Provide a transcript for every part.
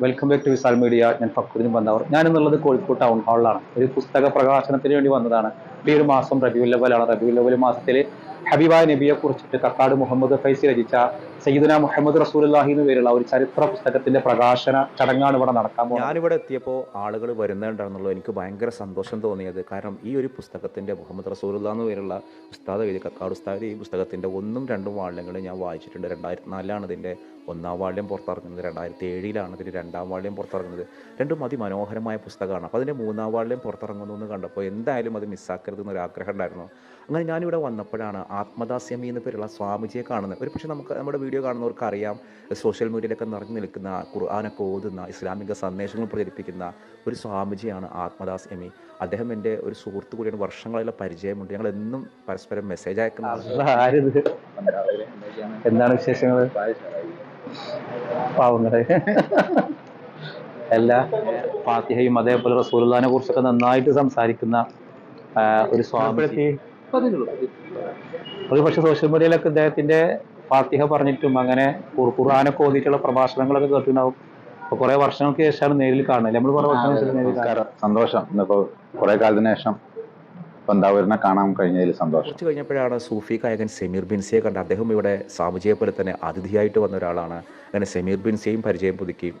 Welcome back to Visal media ഞാൻ ഫക്രുദ്ദീൻ വന്നവർ ഞാൻ എന്നുള്ളത് കോഴിക്കോട് ടൗൺ ഹാളിലാണ് ഒരു പുസ്തക പ്രകാശനത്തിന് വേണ്ടി വന്നതാണ്. ഈ ഒരു മാസം റബിയുൽ ലവലാണ് റബിയുൽ ലവൽ മാസത്തിൽ ഹബീബായ നബിയെ കുറിച്ചിട്ട് കക്കാട് മുഹമ്മദ് ഫൈസി രചിച്ച സയ്യിദുന മുഹമ്മദ് റസൂലുള്ളാഹി എന്ന് പേരുള്ള ഒരു ചരിത്ര പുസ്തകത്തിന്റെ പ്രകാശന ചടങ്ങാണ് ഇവിടെ നടക്കാൻ പോകുന്നത് ഞാനിവിടെ എത്തിയപ്പോൾ ആളുകൾ വരുന്നുണ്ടെന്നുള്ളത് എനിക്ക് ഭയങ്കര സന്തോഷം തോന്നിയത്. കാരണം ഈ ഒരു പുസ്തകത്തിന്റെ മുഹമ്മദ് റസൂലുള്ള എന്ന് പേരുള്ള ഉസ്താദ് എഴുതി കക്കാട് ഉസ്താദ് ഈ പുസ്തകത്തിന്റെ ഒന്നും രണ്ടും വാള്യങ്ങൾ ഞാൻ വായിച്ചിട്ടുണ്ട്. രണ്ടായിരത്തി നാലിലാണ് ഇതിന്റെ ഒന്നാം വാള്യം പുറത്തിറങ്ങുന്നത്. രണ്ടായിരത്തി ഏഴിലാണ് ഇതിന്റെ രണ്ടാം വാള്യം പുറത്തിറങ്ങുന്നത്. രണ്ടും അതിമനോഹരമായ പുസ്തകമാണ്. അപ്പോൾ അതിന്റെ മൂന്നാം വാള്യം പുറത്തിറങ്ങുന്നു എന്ന് കണ്ടപ്പോൾ എന്തായാലും അത് മിസ്സാക്കരുത് എന്നൊരു ആഗ്രഹം ഉണ്ടായിരുന്നു. അങ്ങനെ ഞാനിവിടെ വന്നപ്പോഴാണ് ആത്മദാസ്യമി എന്ന പേരുള്ള സ്വാമിജിയെ കാണുന്നത്. ഒരു പക്ഷേ നമുക്ക് നമ്മുടെ വീഡിയോ കാണുന്നവർക്ക് അറിയാം സോഷ്യൽ മീഡിയയിലൊക്കെ നിറഞ്ഞു നിൽക്കുന്ന ഖുർആാനൊക്കെ ഓതുന്ന ഇസ്ലാമിക സന്ദേശങ്ങൾ പ്രചരിപ്പിക്കുന്ന ഒരു സ്വാമിജിയാണ് ആത്മദാസ് എമി അദ്ദേഹം എന്റെ ഒരു സുഹൃത്തു കൂടിയാണ്. വർഷങ്ങളിലെ പരിചയമുണ്ട്. ഞങ്ങൾ എന്നും പരസ്പരം മെസ്സേജ് അയക്കുന്ന അള്ളാ, ആരിത്? എന്താണ് വിശേഷങ്ങൾ പാവങ്ങളെ. എല്ലാ ഫാത്തിഹയും അതേപോലെ റസൂലുള്ളാഹിനെ കുറിച്ചൊക്കെ നന്നായിട്ട് സംസാരിക്കുന്ന ഒരു സ്വാമി ഒരു പക്ഷെ സോഷ്യൽ മീഡിയയിലൊക്കെ ഇദ്ദേഹത്തിന്റെ ഫാത്തിഹ പറഞ്ഞിട്ടും അങ്ങനെ ഖുർ- ഖുർആനൊക്കെ ഓതിയിട്ടുള്ള പ്രഭാഷണങ്ങളൊക്കെ കേട്ടിട്ടുണ്ടാവും. അപ്പൊ കുറെ വർഷങ്ങൾക്ക് ശേഷമാണ് നേരിൽ കാണുന്നത്. നമ്മൾ കുറെ വർഷങ്ങൾക്ക് നേരിൽ സന്തോഷം. ഇന്നിപ്പോ കുറെ കാലത്തിന് ശേഷം പന്താവൂരിനെ കാണാൻ കഴിഞ്ഞതിൽ സന്തോഷം. കുറച്ച് കഴിഞ്ഞപ്പോഴാണ് സൂഫി ഗായകൻ സെമീർ ബിൻസിയെ കണ്ട് അദ്ദേഹം ഇവിടെ സ്വാമിജിയെ പോലെ തന്നെ അതിഥിയായിട്ട് വന്ന ഒരാളാണ്. അങ്ങനെ സെമീർ ബിൻസിയെയും പരിചയം പുതുക്കി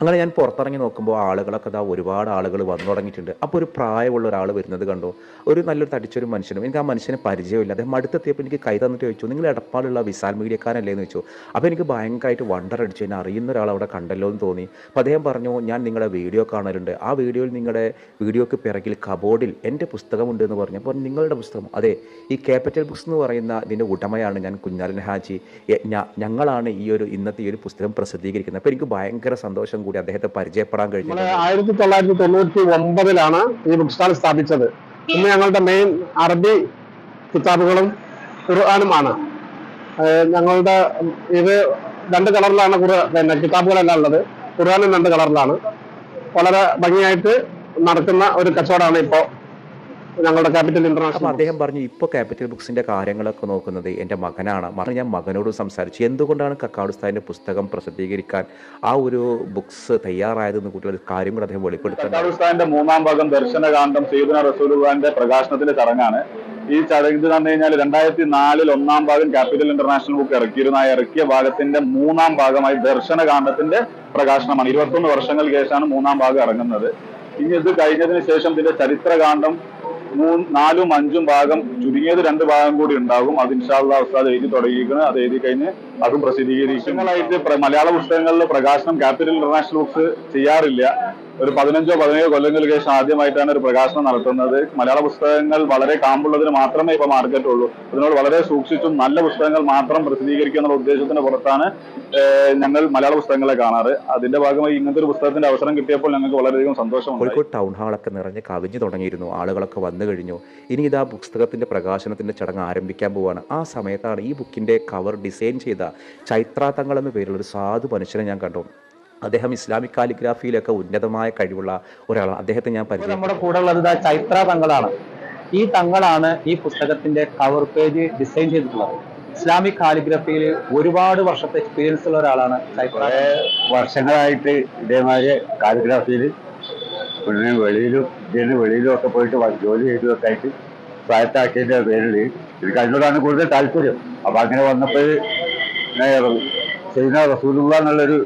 അങ്ങനെ ഞാൻ പുറത്തിറങ്ങി നോക്കുമ്പോൾ ആളുകളൊക്കെ ഇതാ ഒരുപാട് ആളുകൾ വന്നു തുടങ്ങിയിട്ടുണ്ട്. അപ്പോൾ ഒരു പ്രായമുള്ള ഒരാൾ വരുന്നത് കണ്ടു. ഒരു നല്ലൊരു തടിച്ചൊരു മനുഷ്യനും. എനിക്ക് ആ മനുഷ്യനെ പരിചയമില്ല. അദ്ദേഹം അടുത്തെത്തിയപ്പോൾ എനിക്ക് കൈ തന്നിട്ട് ചോദിച്ചു നിങ്ങൾ എടപ്പാളുള്ള വിശാൽ മീഡിയക്കാരല്ലേ? എന്ന് ചോദിച്ചു. അപ്പോൾ എനിക്ക് ഭയങ്കരമായിട്ട് വണ്ടർ അടിച്ചു. എന്നെ അറിയുന്ന ഒരാൾ അവിടെ കണ്ടല്ലോ എന്ന് തോന്നി. അപ്പോൾ അദ്ദേഹം പറഞ്ഞു ഞാൻ നിങ്ങളുടെ വീഡിയോ കാണലുണ്ട് ആ വീഡിയോയിൽ നിങ്ങളുടെ വീഡിയോക്ക് പിറകിൽ കബോർഡിൽ എന്റെ പുസ്തകമുണ്ട് എന്ന് പറഞ്ഞു. അപ്പോൾ നിങ്ങളുടെ പുസ്തകം. അതെ ഈ ക്യാപിറ്റൽ ബുക്സ് എന്ന് പറയുന്ന ഇതിന്റെ ഉടമയാണ് ഞാൻ കുഞ്ഞാലൻ ഹാജി. ഞങ്ങളാണ് ഈ ഒരു ഇന്നത്തെ ഈ ഒരു പുസ്തകം പ്രസിദ്ധീകരിക്കുന്നത്. അപ്പോൾ എനിക്ക് ഭയങ്കര സന്തോഷം കൂടി അദ്ദേഹത്തെ പരിചയപ്പെടാൻ കഴിഞ്ഞു ആയിരത്തി തൊള്ളായിരത്തി തൊണ്ണൂറ്റി ഒമ്പതിലാണ് ഈ ബുക്ക് സ്റ്റാൾ സ്ഥാപിച്ചത്. ഇന്ന് ഞങ്ങളുടെ മെയിൻ അറബി കിതാബുകളും ഖുർആാനുമാണ്. ഞങ്ങളുടെ ഇത് രണ്ട് കളറിലാണ് പിന്നെ കിതാബുകളെല്ലാം ഉള്ളത്. ഖുർആാനും രണ്ട് കളറിലാണ്. വളരെ ഭംഗിയായിട്ട് നടക്കുന്ന ഒരു കച്ചവടമാണ് ഇപ്പോ ഞങ്ങളുടെ ക്യാപിറ്റൽ ഇന്റർനാഷണൽ അദ്ദേഹം പറഞ്ഞു ഇപ്പോൾ ക്യാപിറ്റൽ ബുക്സിന്റെ കാര്യങ്ങളൊക്കെ നോക്കുന്നത് എന്റെ മകനാണ്. മകൻ ഞാൻ മകനോട് സംസാരിച്ചു. എന്തുകൊണ്ടാണ് കക്കാടുസ്ഥാന്റെ പുസ്തകം പ്രസിദ്ധീകരിക്കാൻ ആ ഒരു ബുക്സ് തയ്യാറായതെന്ന് കൂട്ടി കാര്യം കൂടെ അദ്ദേഹം വെളിപ്പെടുത്തുന്നത് മൂന്നാം ഭാഗം ദർശനകാന്ഡം സീദന റസൂലുഖാന്റെ പ്രകാശനത്തിന്റെ ചടങ്ങാണ്. ഈ ചടങ്ങ് ഇത് പറഞ്ഞു കഴിഞ്ഞാൽ രണ്ടായിരത്തി നാലിൽ ഒന്നാം ഭാഗം ക്യാപിറ്റൽ ഇന്റർനാഷണൽ ബുക്ക് ഇറക്കിയിരുന്നു. ആ ഇറക്കിയ ഭാഗത്തിന്റെ മൂന്നാം ഭാഗമായി ദർശനകാന്ഡത്തിന്റെ പ്രകാശനമാണ്. ഇരുപത്തൊന്ന് വർഷങ്ങൾക്ക് ശേഷമാണ് മൂന്നാം ഭാഗം ഇറങ്ങുന്നത്. ഇനി ഇത് കഴിഞ്ഞതിന് ശേഷം ഇതിന്റെ ചരിത്രകാന്ഡം മൂന്ന് നാലും അഞ്ചും ഭാഗം ചുരുങ്ങിയത് രണ്ട് ഭാഗം കൂടി ഉണ്ടാകും. അത് ഇൻഷാള്ള ഉസ്താദ് എഴുതി തുടങ്ങിയിരിക്കുന്നത് അത് എഴുതി കഴിഞ്ഞ് അതും പ്രസിദ്ധീകരിക്കുന്നതായിട്ട് മലയാള പുസ്തകങ്ങളിൽ പ്രകാശനം ക്യാപിറ്റൽ ഇന്റർനാഷണൽ ബുക്സ് ചെയ്യാറില്ല. ഒരു പതിനഞ്ചോ പതിനേഴോ കൊല്ലങ്ങൾക്ക് ശേഷം ആദ്യമായിട്ടാണ് ഒരു പ്രകാശനം നടത്തുന്നത്. മലയാള പുസ്തകങ്ങൾ വളരെ കാമ്പുള്ളതിന് മാത്രമേ ഇപ്പൊ മാർക്കറ്റ് ഉള്ളൂ അതിനോട് വളരെ സൂക്ഷിച്ചും നല്ല പുസ്തകങ്ങൾ മാത്രം പ്രസിദ്ധീകരിക്കുക എന്നുള്ള ഉദ്ദേശത്തിന് പുറത്താണ് ഞങ്ങൾ മലയാള പുസ്തകങ്ങളെ കാണാറ്. അതിന്റെ ഭാഗമായി ഇങ്ങനത്തെ ഒരു പുസ്തകത്തിന്റെ അവസരം കിട്ടിയപ്പോൾ ഞങ്ങൾക്ക് വളരെയധികം കോഴിക്കോട് ടൗൺ ഹാളൊക്കെ നിറഞ്ഞ് കവിഞ്ഞു തുടങ്ങിയിരുന്നു. ആളുകളൊക്കെ വന്നു കഴിഞ്ഞു. ഇനി ഇതാ പുസ്തകത്തിന്റെ പ്രകാശനത്തിന്റെ ചടങ്ങ് ആരംഭിക്കാൻ പോവുകയാണ് ആ സമയത്താണ് ഈ ബുക്കിന്റെ കവർ ഡിസൈൻ ചെയ്ത ചൈത്രാതങ്ങൾ എന്ന പേരിലൊരു ഒരു സാധു മനുഷ്യനെ ഞാൻ കണ്ടു. അദ്ദേഹം ഇസ്ലാമിക് കാലിഗ്രാഫിയിലൊക്കെ ഉന്നതമായ കഴിവുള്ള ഒരാളാണ്. അദ്ദേഹത്തെ ഞാൻ പരിചയം നമ്മുടെ കൂടെ ഉള്ളത് ഇതാ ചൈത്ര തങ്ങളാണ്. ഈ തങ്ങളാണ് ഈ പുസ്തകത്തിന്റെ കവർ പേജ് ഡിസൈൻ ചെയ്തിട്ടുള്ളത്. ഇസ്ലാമിക് കാലിഗ്രഫിയിൽ ഒരുപാട് വർഷത്തെ എക്സ്പീരിയൻസ് ഉള്ള ഒരാളാണ് ചൈത്ര വർഷങ്ങളായിട്ട് ഇതേമാതിരി കാലിഗ്രാഫിയിൽ പിന്നെ വെളിയിലും ഇതിന് വെളിയിലും ഒക്കെ പോയിട്ട് ജോലി ചെയ്തതൊക്കെ ആയിട്ട് സ്വായത്താക്കിയതിന്റെ പേരിൽ എനിക്ക് അതിനോടാണ് കൂടുതൽ താല്പര്യം. അപ്പൊ അങ്ങനെ വന്നപ്പോൾ ചെയ്യുന്ന റസൂലുള്ള എന്നുള്ളൊരു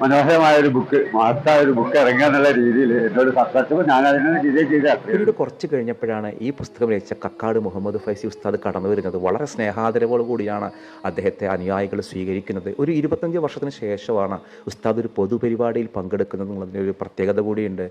മനോഹരമായ ഒരു ബുക്ക് മഹത്തായ ഒരു ബുക്ക് ഇറങ്ങുക എന്നുള്ള രീതിയിൽ എന്നോട് സംസാരിച്ചപ്പോൾ ഞാൻ അതിനെ ഡിസൈൻ ചെയ്ത പിന്നീട് കുറച്ച് കഴിഞ്ഞപ്പോഴാണ് ഈ പുസ്തകം രചിച്ച കക്കാട് മുഹമ്മദ് ഫൈസി ഉസ്താദ് കടന്നു വരുന്നത്. വളരെ സ്നേഹാദരവോട് കൂടിയാണ് അദ്ദേഹത്തെ അനുയായികൾ സ്വീകരിക്കുന്നത്. ഒരു ഇരുപത്തഞ്ച് വർഷത്തിന് ശേഷമാണ് ഉസ്താദ് ഒരു പൊതുപരിപാടിയിൽ പങ്കെടുക്കുന്നത് എന്നുള്ളതിന്റെ ഒരു പ്രത്യേകത കൂടിയുണ്ട്.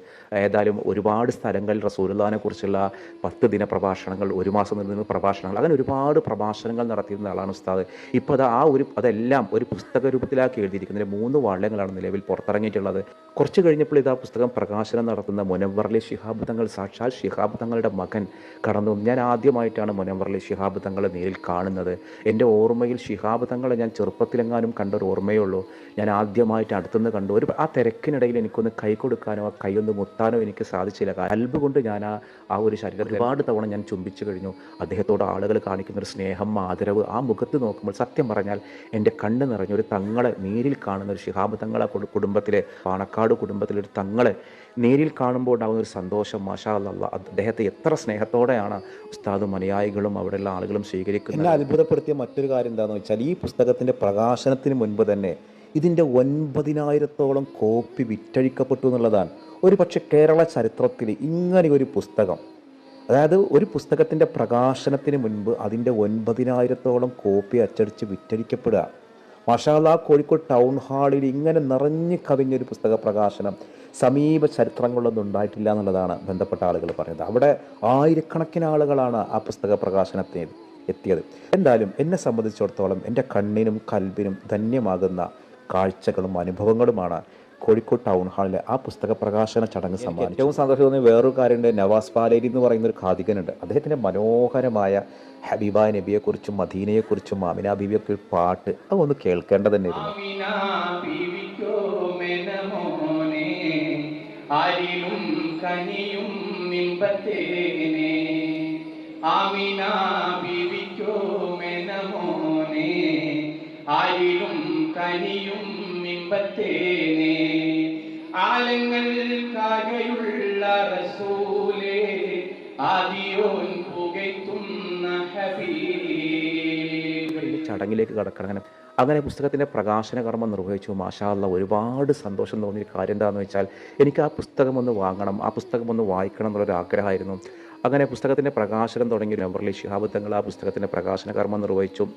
ഏതായാലും ഒരുപാട് സ്ഥലങ്ങളിൽ റസൂലുള്ളാഹിനെ കുറിച്ചുള്ള പത്ത് ദിന പ്രഭാഷണങ്ങൾ ഒരു മാസം നീണ്ടുന്ന പ്രഭാഷണങ്ങൾ അങ്ങനെ ഒരുപാട് പ്രഭാഷണങ്ങൾ നടത്തിയിരുന്ന ആളാണ് ഉസ്താദ്. ഇപ്പോൾ അത് ആ ഒരു അതെല്ലാം ഒരു പുസ്തക രൂപത്തിലാക്കി എഴുതിയിരിക്കുന്നതിന് മൂന്ന് വാള്യങ്ങളാണ് നിലവിൽ പുറത്തിറങ്ങിയിട്ടുള്ളത്. കുറച്ച് കഴിഞ്ഞപ്പോൾ ഇതാ പുസ്തകം പ്രകാശനം നടത്തുന്ന മുനവറിലെ ശിഹാബ് തങ്ങൾ സാക്ഷാൽ ശിഹാബ് തങ്ങളുടെ മകൻ കടന്നു. ഞാൻ ആദ്യമായിട്ടാണ് മുനവറിലെ ശിഹാബ് തങ്ങളെ നേരിൽ കാണുന്നത്. എന്റെ ഓർമ്മയിൽ ശിഹാബ് തങ്ങളെ ഞാൻ ചെറുപ്പത്തിലെങ്ങാനും കണ്ടൊരു ഓർമ്മയുള്ളൂ. ഞാൻ ആദ്യമായിട്ട് അടുത്തുനിന്ന് കണ്ടു. ഒരു ആ തിരക്കിനിടയിൽ എനിക്കൊന്ന് കൈ കൊടുക്കാനോ കൈയൊന്ന് മുത്താനോ എനിക്ക് സാധിച്ചില്ല. കൽബ് കൊണ്ട് ഞാൻ ആ ആ ഒരു ശരീരം ഒരുപാട് തവണ ഞാൻ ചുംബിച്ചു കഴിഞ്ഞു. അദ്ദേഹത്തോട് ആളുകൾ കാണിക്കുന്ന ഒരു സ്നേഹം ആദരവ് ആ മുഖത്ത് നോക്കുമ്പോൾ സത്യം പറഞ്ഞാൽ എന്റെ കണ്ണ് നിറഞ്ഞൊരു തങ്ങളെ നേരിൽ കാണുന്ന ഒരു ശിഹാബ് തങ്ങളെ കുടു- കുടുംബത്തിലെ പാണക്കാട് കുടുംബത്തിലെ ഒരു തങ്ങളെ നേരിൽ കാണുമ്പോൾ ഉണ്ടാകുന്ന ഒരു സന്തോഷം മാഷാ അദ്ദേഹത്തെ എത്ര സ്നേഹത്തോടെയാണ് ഉസ്താദും അനുയായികളും അവിടെയുള്ള ആളുകളും സ്വീകരിക്കുന്നത്. എന്നെ അത്ഭുതപ്പെടുത്തിയ മറ്റൊരു കാര്യം എന്താണെന്ന് വെച്ചാൽ ഈ പുസ്തകത്തിന്റെ പ്രകാശനത്തിന് മുൻപ് തന്നെ ഇതിന്റെ ഒൻപതിനായിരത്തോളം കോപ്പി വിറ്റഴിക്കപ്പെട്ടു എന്നുള്ളതാണ്. ഒരു പക്ഷേ കേരള ചരിത്രത്തിൽ ഇങ്ങനെ ഒരു പുസ്തകം അതായത് ഒരു പുസ്തകത്തിന്റെ പ്രകാശനത്തിന് മുൻപ് അതിന്റെ ഒൻപതിനായിരത്തോളം കോപ്പി അച്ചടിച്ച് വിറ്റഴിക്കപ്പെടുക. മഷാല കോഴിക്കോട് ടൗൺ ഹാളിൽ ഇങ്ങനെ നിറഞ്ഞു കവിഞ്ഞൊരു പുസ്തക പ്രകാശനം സമീപ ചരിത്രങ്ങളൊന്നും ഉണ്ടായിട്ടില്ല എന്നുള്ളതാണ് ബന്ധപ്പെട്ട ആളുകൾ പറയുന്നത്. അവിടെ ആയിരക്കണക്കിന് ആളുകളാണ് ആ പുസ്തക പ്രകാശനത്തിന് എത്തിയത്. എന്തായാലും എന്നെ സംബന്ധിച്ചിടത്തോളം എന്റെ കണ്ണിനും കൽബിനും ധന്യമാകുന്ന കാഴ്ചകളും അനുഭവങ്ങളുമാണ് കോഴിക്കോട് ടൗൺ ഹാളിലെ ആ പുസ്തക പ്രകാശന ചടങ്ങ് സമ്മാനിച്ചു. ഏറ്റവും സന്തോഷം തോന്നിയ വേറൊരു കാര്യമുണ്ട്. നവാസ് പാലേരി എന്ന് പറയുന്ന ഒരു ഖാദികനുണ്ട്. അദ്ദേഹത്തിന്റെ മനോഹരമായ ഹബീബ നബിയെക്കുറിച്ചും മദീനയെക്കുറിച്ചും മാമിന ബീബിയൊക്കെ ഒരു പാട്ട് അതൊന്ന് കേൾക്കേണ്ടത് തന്നെയായിരുന്നു ആമിന ബീവിക്കോ മെനമോനെ ആരിലും കനിയും മിമ്പത്തേനെ ആലങ്ങൾ കാകയുള്ള റസൂലേ ആദിയോൻ പുകയ്ത്തുന്ന ചടങ്ങിലേക്ക് കടക്കണം. അങ്ങനെ അങ്ങനെ പുസ്തകത്തിന്റെ പ്രകാശന കർമ്മം നിർവഹിച്ചു. മാഷാ അല്ലാ ഒരുപാട് സന്തോഷം തോന്നിയ കാര്യം എന്താണെന്ന് വെച്ചാൽ എനിക്ക് ആ പുസ്തകം ഒന്ന് വാങ്ങണം ആ പുസ്തകം ഒന്ന് വായിക്കണം എന്നുള്ളൊരു ആഗ്രഹമായിരുന്നു. അങ്ങനെ പുസ്തകത്തിന്റെ പ്രകാശനം തുടങ്ങി നമ്പറിൽ ശിഹാബ് തങ്ങൾ ആ പുസ്തകത്തിന്റെ പ്രകാശന കർമ്മം നിർവഹിച്ചു.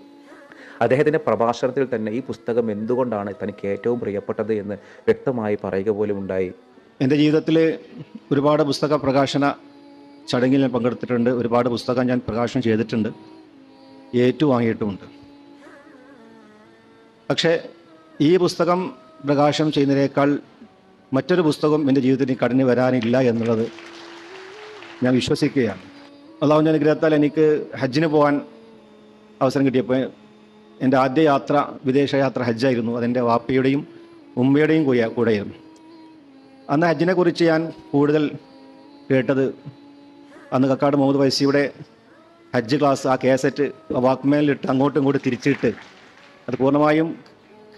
അദ്ദേഹത്തിന്റെ പ്രഭാഷണത്തിൽ തന്നെ ഈ പുസ്തകം എന്തുകൊണ്ടാണ് തനിക്ക് ഏറ്റവും പ്രിയപ്പെട്ടത് എന്ന് വ്യക്തമായി പറയുക പോലും ഉണ്ടായി. എന്റെ ജീവിതത്തിൽ ഒരുപാട് പുസ്തക പ്രകാശന ചടങ്ങിൽ ഞാൻ പങ്കെടുത്തിട്ടുണ്ട്. ഒരുപാട് പുസ്തകം ഞാൻ പ്രകാശനം ചെയ്തിട്ടുണ്ട്. ഏറ്റുവാങ്ങിയിട്ടുമുണ്ട്. പക്ഷേ ഈ പുസ്തകം പ്രകാശനം ചെയ്യുന്നതിനേക്കാൾ മറ്റൊരു പുസ്തകം എന്റെ ജീവിതത്തിന് കടന്നു വരാനില്ല എന്നുള്ളത് ഞാൻ വിശ്വസിക്കുകയാണ്. അള്ളാഹുവിന്റെ അനുഗ്രഹത്താൽ എനിക്ക് ഹജ്ജിന് പോകാൻ അവസരം കിട്ടിയപ്പോൾ എന്റെ ആദ്യ യാത്ര വിദേശയാത്ര ഹജ്ജായിരുന്നു. അതെന്റെ വാപ്പയുടെയും ഉമ്മയുടെയും കൂടെ കൂടെയായിരുന്നു. അന്ന് ഹജ്ജിനെ കുറിച്ച് ഞാൻ കൂടുതൽ കേട്ടത് അന്ന് കക്കാട് മുഹമ്മദ് വൈസിയുടെ ഹജ്ജ് ക്ലാസ് ആ കേസറ്റ് വാക്ക്മേലിട്ട് അങ്ങോട്ടും ഇങ്ങോട്ട് തിരിച്ചിട്ട് അത് പൂർണമായും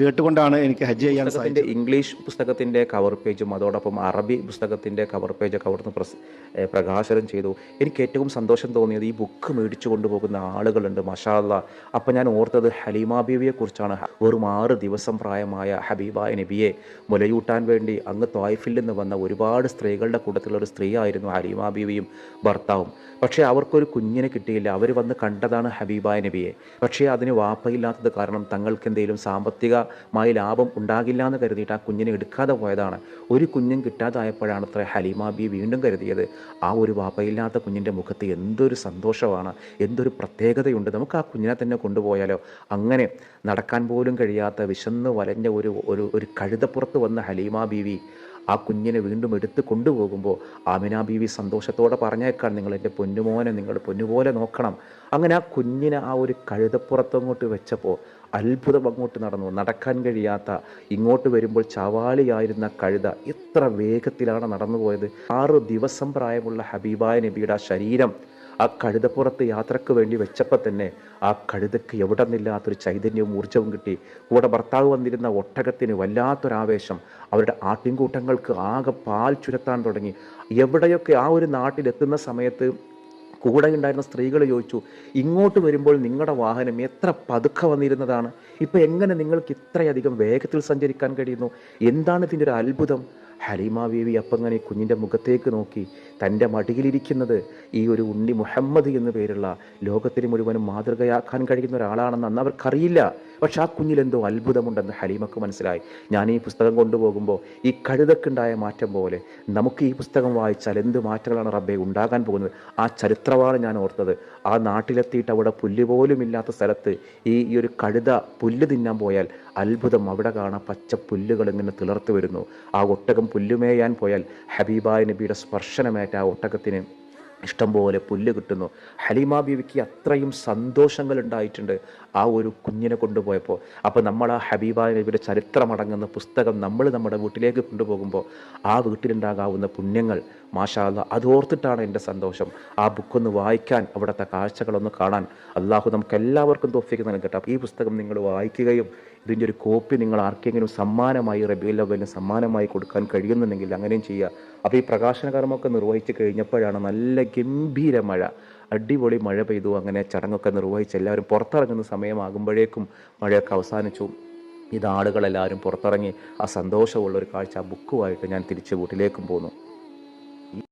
കേട്ടുകൊണ്ടാണ് എനിക്ക് ഹജ്ജ് ചെയ്യാൻ സാധിച്ചത്. ഇംഗ്ലീഷ് പുസ്തകത്തിന്റെ കവർ പേജും അതോടൊപ്പം അറബി പുസ്തകത്തിന്റെ കവർ പേജൊക്കെ അവിടുന്ന് പ്രസ് പ്രകാശനം ചെയ്തു. എനിക്ക് ഏറ്റവും സന്തോഷം തോന്നിയത് ഈ ബുക്ക് മേടിച്ചു കൊണ്ടുപോകുന്ന ആളുകളുണ്ട് മഷാല്ല അപ്പം ഞാൻ ഓർത്തത് ഹലീമ ബീവിയെ കുറിച്ചാണ് വെറും ആറ് ദിവസം പ്രായമായ ഹബീബ നബിയെ മുലയൂട്ടാൻ വേണ്ടി അങ്ങ് തോയ്ഫിൽ നിന്ന് വന്ന ഒരുപാട് സ്ത്രീകളുടെ കൂട്ടത്തിലുള്ള ഒരു സ്ത്രീ ആയിരുന്നു ഹലീമ ബീവിയും ഭർത്താവും. പക്ഷേ അവർക്കൊരു കുഞ്ഞിനെ കിട്ടിയില്ല. അവർ വന്ന് കണ്ടതാണ് ഹബീബ നബിയെ. പക്ഷേ അതിന് വാപ്പയില്ലാത്തത് കാരണം തങ്ങൾക്ക് എന്തെങ്കിലും സാമ്പത്തികമായി ലാഭം ഉണ്ടാകില്ല എന്ന് കരുതിയിട്ട് ആ കുഞ്ഞിനെ എടുക്കാതെ പോയതാണ്. ഒരു കുഞ്ഞും കിട്ടാതായപ്പോഴാണ് അത്ര ഹലീമ ബി വീണ്ടും കരുതിയത്. ആ ഒരു വാപ്പയില്ലാത്ത കുഞ്ഞിന്റെ മുഖത്ത് എന്തൊരു സന്തോഷമാണ് എന്തൊരു പ്രത്യേകതയുണ്ട്. നമുക്ക് ആ കുഞ്ഞിനെ തന്നെ കൊണ്ടുപോയാലോ? അങ്ങനെ നടക്കാൻ പോലും കഴിയാത്ത വിശന്ന് വലഞ്ഞ ഒരു ഒരു കഴുതപ്പുറത്ത് വന്ന ഹലീമ ബീവി ആ കുഞ്ഞിനെ വീണ്ടും എടുത്ത് കൊണ്ടുപോകുമ്പോൾ ആമിന ബീവി സന്തോഷത്തോടെ പറഞ്ഞേക്കാൻ നിങ്ങൾ എന്റെ പൊന്നുമോനെ നിങ്ങൾ പൊന്നുപോലെ നോക്കണം. അങ്ങനെ ആ കുഞ്ഞിനെ ആ ഒരു കഴുതപ്പുറത്തങ്ങോട്ട് വെച്ചപ്പോൾ അത്ഭുതം അങ്ങോട്ട് നടന്നു. നടക്കാൻ കഴിയാത്ത ഇങ്ങോട്ട് വരുമ്പോൾ ചവാളിയായിരുന്ന കഴുത എത്ര വേഗത്തിലാണ് നടന്നുപോയത്. ആറ് ദിവസം പ്രായമുള്ള ഹബീബായ നബിയുടെ ശരീരം ആ കഴുതപ്പുറത്ത് യാത്രയ്ക്ക് വേണ്ടി വെച്ചപ്പോൾ തന്നെ ആ കഴുതയ്ക്ക് എവിടെ നിന്നില്ലാത്തൊരു ചൈതന്യവും ഊർജവും കിട്ടി. കൂടെ ഭർത്താവ് വന്നിരുന്ന ഒട്ടകത്തിന് വല്ലാത്തൊരാവേശം. അവരുടെ ആട്ടിൻകൂട്ടങ്ങൾക്ക് ആകെ പാൽ ചുരത്താൻ തുടങ്ങി. എവിടെയൊക്കെ ആ ഒരു നാട്ടിലെത്തുന്ന സമയത്ത് കൂടെ ഉണ്ടായിരുന്ന സ്ത്രീകൾ ചോദിച്ചു ഇങ്ങോട്ട് വരുമ്പോൾ നിങ്ങളുടെ വാഹനം എത്ര പതുക്കെ വന്നിരുന്നതാണ്? ഇപ്പം എങ്ങനെ നിങ്ങൾക്ക് ഇത്രയധികം വേഗത്തിൽ സഞ്ചരിക്കാൻ കഴിയുന്നു? എന്താണ് ഇതിന്റെ ഒരു അത്ഭുതം? ഹലീമ ബീവി അപ്പം അങ്ങനെ ഈ കുഞ്ഞിന്റെ മുഖത്തേക്ക് നോക്കി തന്റെ മടിയിലിരിക്കുന്നത് ഈ ഒരു ഉണ്ണി മുഹമ്മദ് എന്നു പേരുള്ള ലോകത്തിന് മുഴുവനും മാതൃകയാക്കാൻ കഴിയുന്ന ഒരാളാണെന്ന് അന്ന് അവർക്കറിയില്ല. പക്ഷെ ആ കുഞ്ഞിലെന്തോ അത്ഭുതമുണ്ടെന്ന് ഹലീമക്ക് മനസ്സിലായി. ഞാൻ ഈ പുസ്തകം കൊണ്ടുപോകുമ്പോൾ ഈ കഴുതക്കുണ്ടായ മാറ്റം പോലെ നമുക്ക് ഈ പുസ്തകം വായിച്ചാൽ എന്ത് മാറ്റങ്ങളാണ് റബ്ബെ ഉണ്ടാകാൻ പോകുന്നത്? ആ ചരിത്രമാണ് ഞാൻ ഓർത്തത്. ആ നാട്ടിലെത്തിയിട്ട് അവിടെ പുല്ല് പോലും ഇല്ലാത്ത സ്ഥലത്ത് ഈ ഈ ഒരു കഴുത പുല്ല് തിന്നാൻ പോയാൽ അത്ഭുതം. അവിടെ കാണാൻ പച്ച പുല്ലുകൾ ഇങ്ങനെ തിളർത്ത് വരുന്നു. ആ ഒട്ടകം പുല്ലുമേയാൻ പോയാൽ ഹബീബായ നബിയുടെ സ്പർശനമേറ്റ ആ ഒട്ടകത്തിന് ഇഷ്ടംപോലെ പുല്ല് കിട്ടുന്നു. ഹലീമ ബീവിക്ക് അത്രയും സന്തോഷങ്ങൾ ഉണ്ടായിട്ടുണ്ട്. ആ ഒരു കുഞ്ഞിനെ കൊണ്ടുപോയപ്പോൾ അപ്പോൾ നമ്മൾ ആ ഹബീബായ നബിയുടെ ചരിത്രമടങ്ങുന്ന പുസ്തകം നമ്മൾ നമ്മുടെ വീട്ടിലേക്ക് കൊണ്ടുപോകുമ്പോൾ ആ വീട്ടിലുണ്ടാകാവുന്ന പുണ്യങ്ങൾ മാഷാല്ല അതോർത്തിട്ടാണ് എന്റെ സന്തോഷം. ആ ബുക്കൊന്ന് വായിക്കാൻ അവിടുത്തെ കാഴ്ചകളൊന്ന് കാണാൻ അള്ളാഹു നമുക്ക് എല്ലാവർക്കും തോഫിക്ക് നൽകട്ടെ. അപ്പോൾ ഈ പുസ്തകം നിങ്ങൾ വായിക്കുകയും ഇതിന്റെ ഒരു കോപ്പി നിങ്ങൾ ആർക്കെങ്കിലും സമ്മാനമായി റബിയുൽ ലവലിന് സമ്മാനമായി കൊടുക്കാൻ കഴിയുന്നുണ്ടെങ്കിൽ അങ്ങനെയും ചെയ്യുക. അപ്പോൾ ഈ പ്രകാശന കർമ്മമൊക്കെ നിർവഹിച്ച് കഴിഞ്ഞപ്പോഴാണ് നല്ല ഗംഭീര മഴ. അടിപൊളി മഴ പെയ്തു. അങ്ങനെ ചടങ്ങൊക്കെ നിർവഹിച്ച് എല്ലാവരും പുറത്തിറങ്ങുന്ന സമയമാകുമ്പോഴേക്കും മഴയൊക്കെ അവസാനിച്ചു. ഇത് ആളുകളെല്ലാവരും പുറത്തിറങ്ങി ആ സന്തോഷമുള്ള ഒരു കാഴ്ച ആ ബുക്കുമായിട്ട് ഞാൻ തിരിച്ച് വീട്ടിലേക്കും പോന്നു.